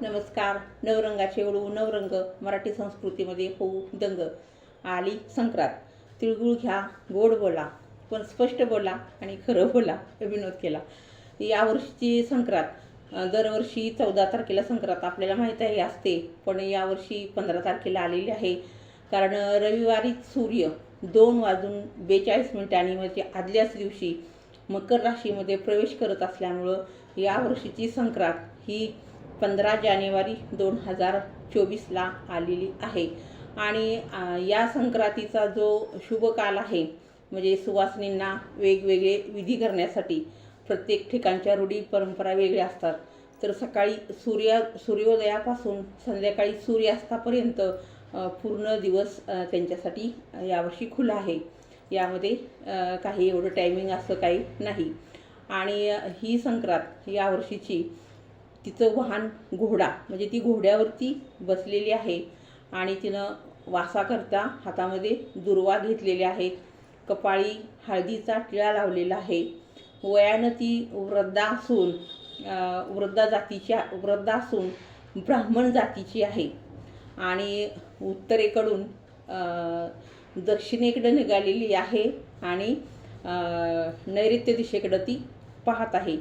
नमस्कार. नवरंगाचे ओळू नवरंग मराठी संस्कृतीमध्ये होऊ दंग. आली संक्रांत. तिळगुळ घ्या गोड बोला पण स्पष्ट बोला आणि खरं बोला विनोद केला. यावर्षीची संक्रांत दरवर्षी चौदा तारखेला संक्रांत आपल्याला माहीत आहे असते. पण यावर्षी पंधरा तारखेला आलेली आहे. कारण रविवारी सूर्य दोन वाजून बेचाळीस मिनिटांनी म्हणजे आदल्याच दिवशी मकर राशीमध्ये प्रवेश करत असल्यामुळं यावर्षीची संक्रांत ही पंधरा जानेवारी दोन हजार चोवीसला आलेली आहे. आणि या संक्रांतीचा जो शुभ काल आहे म्हणजे सुवासिनींना वेगवेगळे विधी करण्यासाठी प्रत्येक ठिकाणच्या रूढी परंपरा वेगळ्या असतात. तर सकाळी सूर्य सूर्योदयापासून संध्याकाळी सूर्यास्तापर्यंत पूर्ण दिवस त्यांच्यासाठी यावर्षी खुला आहे. यामध्ये काही एवढं टायमिंग असं काही नाही. आणि ही संक्रांत यावर्षीची तिचं वाहन घोडा म्हणजे ती घोड्यावरती बसलेली आहे आणि तिनं वासाकरता हातामध्ये दुर्वा घेतलेल्या आहेत कपाळी हळदीचा टिळा लावलेला आहे. वयानं ती वृद्धा असून वृद्धा जातीच्या वृद्धा असून ब्राह्मण जातीची आहे. आणि उत्तरेकडून दक्षिणेकडं निघालेली आहे आणि नैऋत्य दिशेकडं ती पाहत आहे.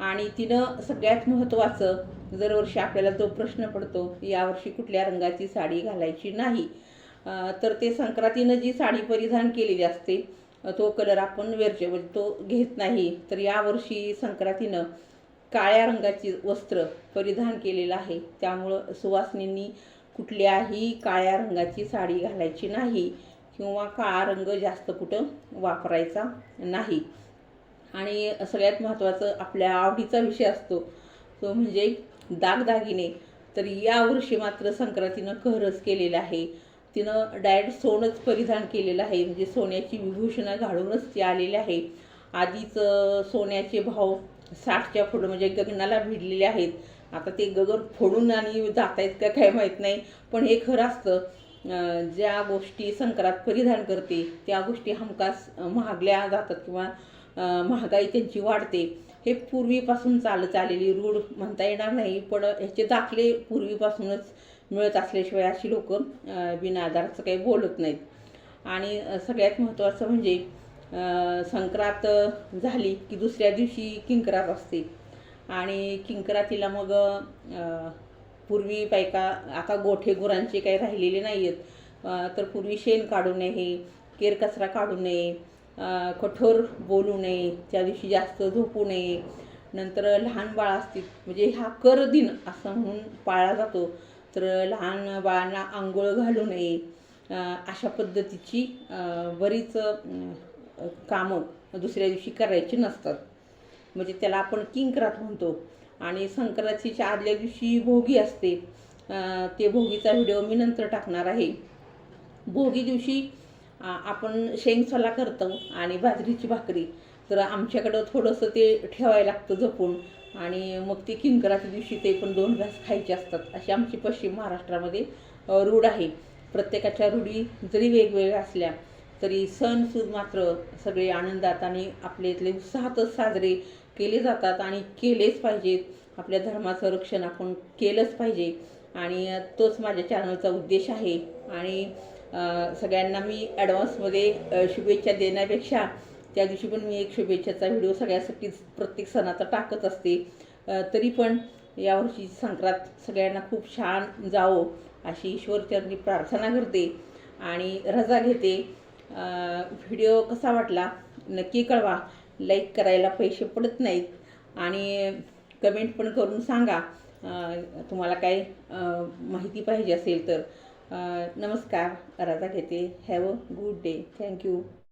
आणि तिनं सगळ्यात महत्त्वाचं दरवर्षी आपल्याला जो प्रश्न पडतो यावर्षी कुठल्या रंगाची साडी घालायची नाही. तर ते संक्रांतीनं जी साडी परिधान केलेली असते तो कलर आपण वेरचे म्हणजे तो घेत नाही. तर यावर्षी संक्रांतीनं काळ्या रंगाची वस्त्र परिधान केलेलं आहे. त्यामुळं सुवासिनींनी कुठल्याही काळ्या रंगाची साडी घालायची नाही किंवा काळा रंग जास्त कुठं वापरायचा नाही. आणि सगळ्यात महत्त्वाचं आपल्या आवडीचा विषय असतो. तो म्हणजे दागदागिने. तर यावर्षी मात्र संक्रांतीनं कहरच केलेलं आहे. तिनं डायरेक्ट सोनंच परिधान केलेलं आहे. म्हणजे सोन्याची विभूषणं घालूनच ती आलेली आहे. आधीच सोन्याचे भाव साठच्या पुढं म्हणजे गगनाला भिडलेले आहेत. आता ते गगन फोडून आणि जात आहेत का काय माहीत नाही. पण हे खरं असतं ज्या गोष्टी संक्रांत परिधान करते त्या गोष्टी हमखास महागल्या जातात किंवा महागाई त्यांची वाढते. हे पूर्वीपासून चालत आलेली रूढ म्हणता येणार नाही पण ह्याचे दाखले पूर्वीपासूनच मिळत असल्याशिवाय अशी लोक बिनाआधारचं काही बोलत नाहीत. आणि सगळ्यात महत्त्वाचं म्हणजे संक्रांत झाली की दुसऱ्या दिवशी किंकरात असते. आणि किंकरातीला मग पूर्वी बायका आता गोठे गुरांचे काही राहिलेले नाही आहेत तर पूर्वी शेण काढू नये केरकचरा केर कचरा काढू नये कठोर बोलू नये त्या दिवशी जास्त झोपू नये. नंतर लहान बाळ असतील म्हणजे हा कर दिन असं म्हणून पाळला जातो. तर लहान बाळांना आंघोळ घालू नये. अशा पद्धतीची बरीच कामं दुसऱ्या दिवशी करायची नसतात. म्हणजे त्याला आपण किंकरात म्हणतो. आणि संक्रांतीच्या आदल्या दिवशी भोगी असते. ते भोगीचा व्हिडिओ मी नंतर टाकणार आहे. भोगी दिवशी आपण शेंगसोला करतो आणि बाजरीची भाकरी. तर आमच्याकडं थोडंसं ते ठेवायला लागतं जपून. आणि मग ते किंकराच्या दिवशी ते पण दोन घास खायचे असतात. अशी आमची पश्चिम महाराष्ट्रामध्ये रूढ आहे. प्रत्येकाच्या रूढी जरी वेगवेगळ्या असल्या तरी सण सूद मात्र सगळे आनंदात आणि आपल्या इथले उत्साहातच साजरे केले जातात आणि केलेच पाहिजेत. आपल्या धर्माचं रक्षण आपण केलंच पाहिजे. आणि तोच माझ्या चॅनलचा उद्देश आहे. आणि सगळ्यांना मी ॲडव्हान्समध्ये शुभेच्छा देण्यापेक्षा त्या दिवशी पण मी एक शुभेच्छाचा व्हिडिओ सगळ्यासाठी प्रत्येक सणाचा टाकत असते. तरी पण यावर्षी संक्रांत सगळ्यांना खूप छान जावो अशी ईश्वरचरणी प्रार्थना करते आणि रजा घेते. व्हिडिओ कसा वाटला नक्की कळवा. लाईक करायला पैसे पडत नाहीत आणि कमेंट पण करून सांगा. तुम्हाला काय माहिती पाहिजे असेल तर. नमस्कार रजा घेते. Have a good day thank you